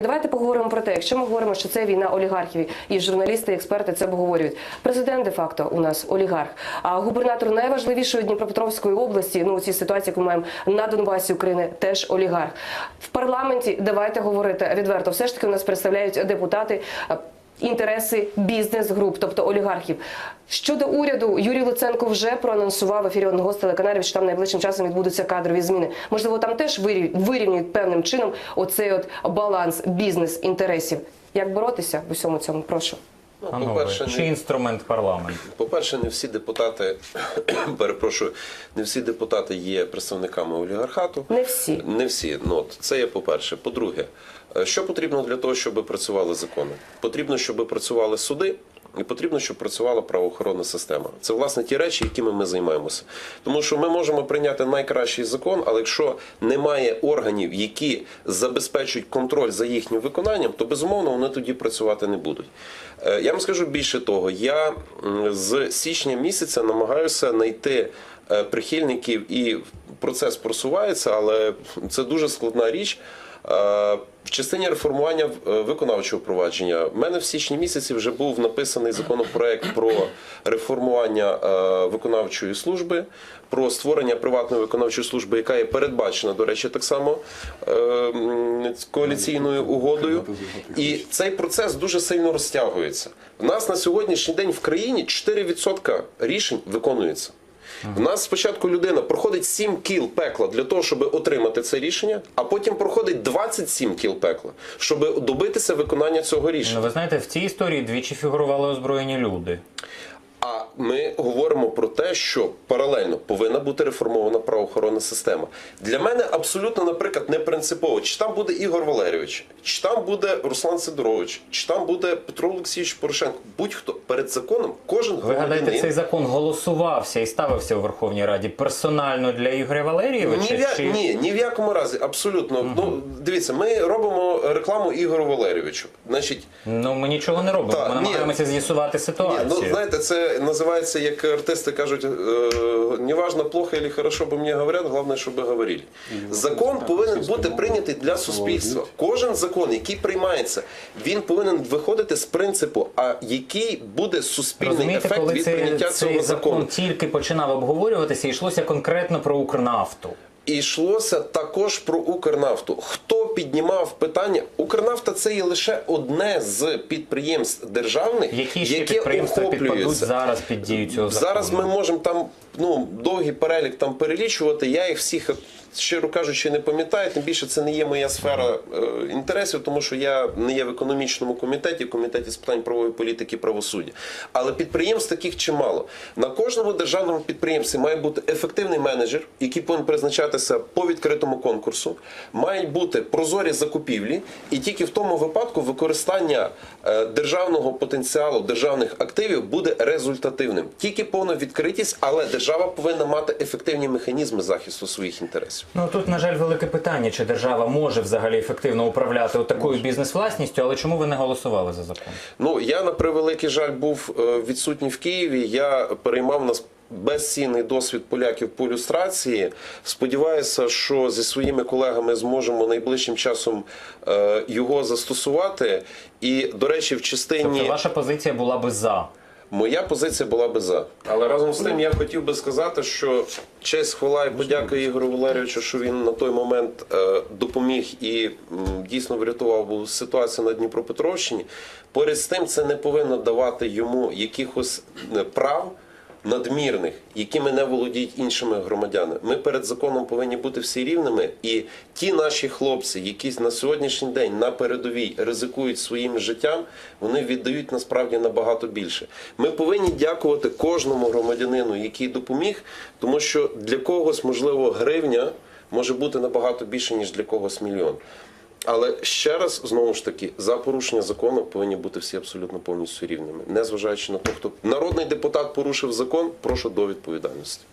Давайте поговоримо про те, якщо ми говоримо, що це війна олігархів, і журналісти, експерти це обговорюють. Президент де факто у нас олігарх. А губернатор найважливішої Дніпропетровської області, ну у цій ситуації, яку ми маємо на Донбасі України, теж олігарх. В парламенті давайте говорити відверто. Все ж таки у нас представляють депутати. Інтереси бізнес-груп, тобто олігархів. Щодо уряду, Юрій Луценко вже проанонсував в ефірі одного з телеканалів, що там найближчим часом відбудуться кадрові зміни. Можливо, там теж вирів- вирівнюють певним чином оцей от баланс бізнес-інтересів. Як боротися в усьому цьому? Прошу. Ну, по-перше, чи не, інструмент парламент? по-перше, не всі депутати, перепрошую, не всі депутати є представниками олігархату. Не всі. Не всі. Ну, от, це є по-перше. По-друге, е, що потрібно для того, щоб працювали закони? Потрібно, щоб працювали суди. І потрібно, щоб працювала правоохоронна система. Це власне ті речі, якими ми займаємося. Тому що ми можемо прийняти найкращий закон, але якщо немає органів, які забезпечують контроль за їхнім виконанням, то безумовно вони тоді працювати не будуть. Е, Я вам скажу більше того, я з січня місяця намагаюся знайти е, прихильників і процес просувається, але це дуже складна річ. Е, В частині реформування е, виконавчого провадження в мене в січні місяці вже був написаний законопроект про реформування е, виконавчої служби, про створення приватної виконавчої служби, яка є передбачена, до речі, так само коаліційною угодою. І цей процес дуже сильно розтягується. В нас на сьогоднішній день в країні 4% рішень виконується. В нас спочатку людина проходить 7 кіл пекла для того, щоб отримати це рішення, а потім проходить 27 кіл пекла, щоб добитися виконання цього Ну, рішення. ви знаєте, в цій історії двічі фігурували озброєні люди. Ми говоримо про те, що паралельно повинна бути реформована правоохоронна система. Для мене абсолютно, наприклад, не принципово, чи там буде Ігор Валерійович, чи там буде Руслан Сидорович, чи там буде Петро Олексійович Порошенко. Будь-хто перед законом, кожен Ви гадаєте, громадянин- цей закон голосувався і ставився у Верховній Раді персонально для Ігоря Валерійовича? Ні чи... ні, ні в якому разі, абсолютно. Ну дивіться, ми робимо рекламу Ігору Валерійовичу. Значить, Ну ми нічого не робимо. Так, ми ні. намагаємося з'ясувати ні, ситуацію. ну знаєте, це називається, як артисти кажуть, е, неважно, плохо чи хорошо, бо мені говорять, головне, щоб говорили. Закон повинен бути прийнятий для суспільства. Кожен закон, який приймається, він повинен виходити з принципу, а який буде суспільний Розумієте, ефект коли від прийняття цей цього цей закону. тільки починав обговорюватися, йшлося конкретно про Укрнафту. І йшлося також про Укрнафту. Хто піднімав питання? Укрнафта це є лише одне з підприємств державних, Які ще яке підприємства підпадуть зараз під дію цього закону? Зараз ми можемо там ну довгий перелік там перелічувати. Я їх всіх щиро кажучи не пам'ятаю. Тим більше це не є моя сфера е, інтересів, тому що я не є в економічному комітеті, комітеті з питань правової політики правосуддя. Але підприємств таких чимало. На кожному державному підприємстві має бути ефективний менеджер, який повинен призначатися по відкритому конкурсу. Мають бути прозорі закупівлі, і тільки в тому випадку використання е, державного потенціалу, державних активів буде результативним. Тільки повна відкритість, але держава повинна мати ефективні механізми захисту своїх інтересів. Ну тут, на жаль, велике питання, чи держава може взагалі ефективно управляти такою бізнес-власністю, але чому ви не голосували за закон? Ну я на превеликий жаль був е, відсутній в Києві. Я переймав нас. Безцінний досвід поляків по люстрації. Сподіваюся, що зі своїми колегами зможемо найближчим часом е, його застосувати. І, до речі, в частині Тобто ваша позиція була би за. Моя позиція була би за. Але разом з тим я хотів би сказати, що честь, хвала і подяка Ігорю Валерійовичу, що він на той момент е, допоміг і дійсно врятував ситуацію на Дніпропетровщині. Поряд з тим, це не повинно давати йому якихось е, прав. Надмірних, якими не володіють іншими громадянами. Ми перед законом повинні бути всі рівними. І ті наші хлопці, які на сьогоднішній день на передовій ризикують своїм життям, вони віддають насправді набагато більше. Ми повинні дякувати кожному громадянину, який допоміг, тому що для когось, можливо, гривня може бути набагато більше, ніж для когось мільйон. Але ще раз знову ж таки за порушення закону повинні бути всі абсолютно повністю рівними, незважаючи на те, хто народний депутат порушив закон, прошу до відповідальності.